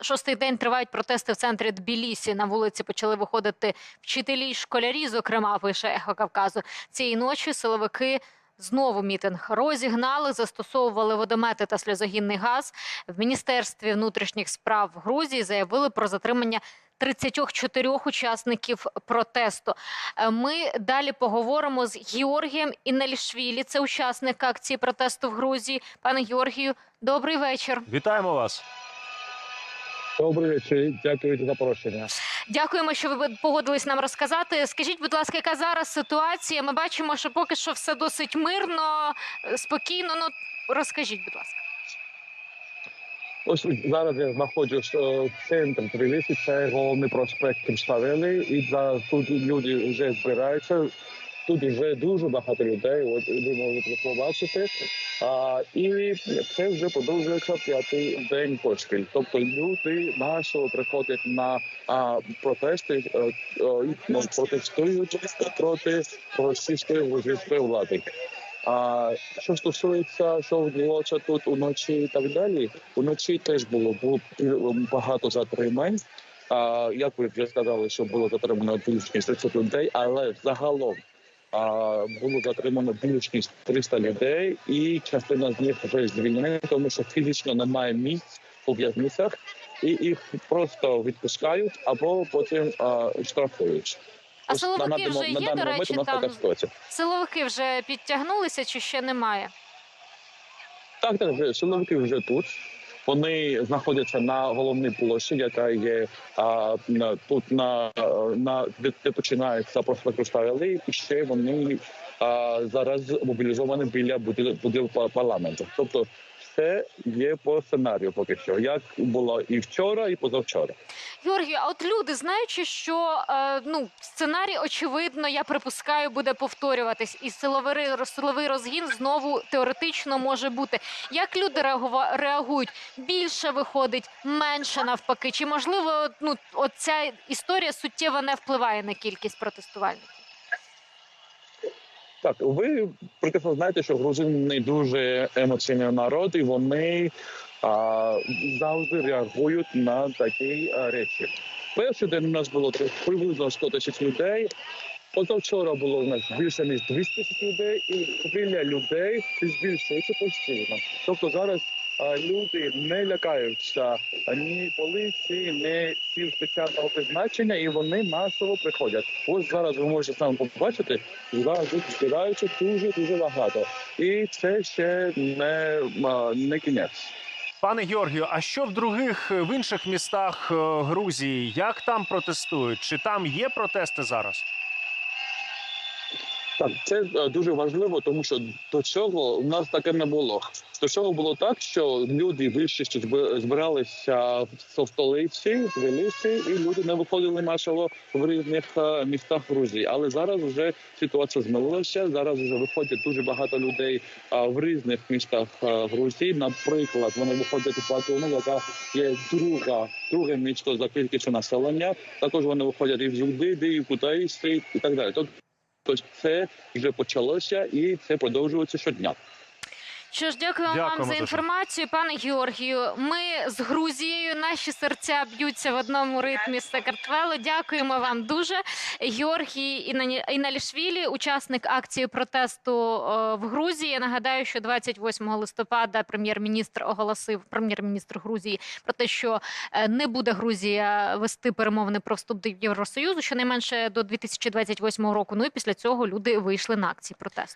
Шостий день тривають протести в центрі Тбілісі. На вулиці почали виходити вчителі й школярі. Зокрема, пише Ехо Кавказу. Цієї ночі силовики знову мітинг розігнали, застосовували водомети та сльозогінний газ. В міністерстві внутрішніх справ Грузії заявили про затримання 34 учасників протесту. Е, Ми далі поговоримо з Георгієм Інелішвілі. Це учасник акції протесту в Грузії. Пане Георгію, добрий вечір. Вітаємо вас. Добрий вечір, дякую за запрошення. Дякуємо, що ви погодились нам розказати. Скажіть, будь ласка, яка зараз ситуація? Ми бачимо, що поки що все досить мирно, спокійно. Ну розкажіть, будь ласка. Ось зараз я знаходжусь е, в центрі Тбілісі, це головний проспект Кимставели, і зараз тут люди вже збираються. Тут вже дуже багато людей, от ви можете побачити. А, і це вже продовжується п'ятий день поспіль. Тобто люди масово приходять на а, протести е, е, і ну, протестують проти російської грузинської влади. А що стосується, що відбулося тут уночі і так далі, уночі теж було було багато затримань. А, як ви вже сказали, що було затримано більш ніж 30 людей, але загалом а, було затримано більш ніж 300 людей, і частина з них вже звільнена, тому що фізично немає місць у в'язницях, і їх просто відпускають або потім а, штрафують. А Ось силовики вже на є, до речі, там силовики вже підтягнулися чи ще немає? Так, так, вже силовики вже тут. Вони знаходяться на головній площі, яка є а, тут на, на де, починається проспект Руставели, і ще вони а, зараз мобілізовані біля будинку парламенту. Тобто, все є по сценарію поки що, як було і вчора, і позавчора. Георгію, а от люди, знаючи, що е, ну сценарій, очевидно, я припускаю, буде повторюватись, і силовий ре- силовий розгін знову теоретично може бути. Як люди реагують? Більше виходить, менше навпаки? Чи можливо, ну оця історія суттєво не впливає на кількість протестувальників? Так, ви прекрасно знаєте, що грузини дуже емоційний народ, і вони а, завжди реагують на такі а, речі. Перший день у нас було приблизно 100 тисяч людей. Позавчора було у нас більше ніж 200 тисяч людей, і хвиля людей збільшується постійно. Тобто зараз люди не лякаються ні поліції, ні сил спеціального призначення, і вони масово приходять. Ось зараз ви можете саме побачити, зараз тут збираються дуже дуже багато, і це ще не, не кінець. Пане Георгію, а що в других в інших містах е, Грузії? Як там протестують? Чи там є протести зараз? Так, це е, дуже важливо, тому що до цього у нас таке не було. До цього було так, що люди зби- збиралися в столиці, в Тбілісі, і люди не виходили масово в різних е, містах Грузії. Але зараз вже ситуація змінилася. Зараз вже виходять дуже багато людей е, в різних містах Грузії. Наприклад, вони виходять у Платону, яка є друга, друге місто за кількістю населення. Також вони виходять і в Юдиди, і в Кутаїсі, і так далі. Тобто Тобто це вже почалося і це продовжується щодня. Що ж, дякую вам за дуже. інформацію, пане Георгію. Ми з Грузією. Наші серця б'ються в одному ритмі з Сакартвелу. Дякуємо вам дуже. Георгій Іналішвілі, учасник акції протесту е, в Грузії. Я нагадаю, що 28 листопада прем'єр-міністр оголосив прем'єр-міністр Грузії про те, що е, не буде Грузія вести перемовини про вступ до Євросоюзу, щонайменше до 2028 року. Ну і після цього люди вийшли на акції протесту.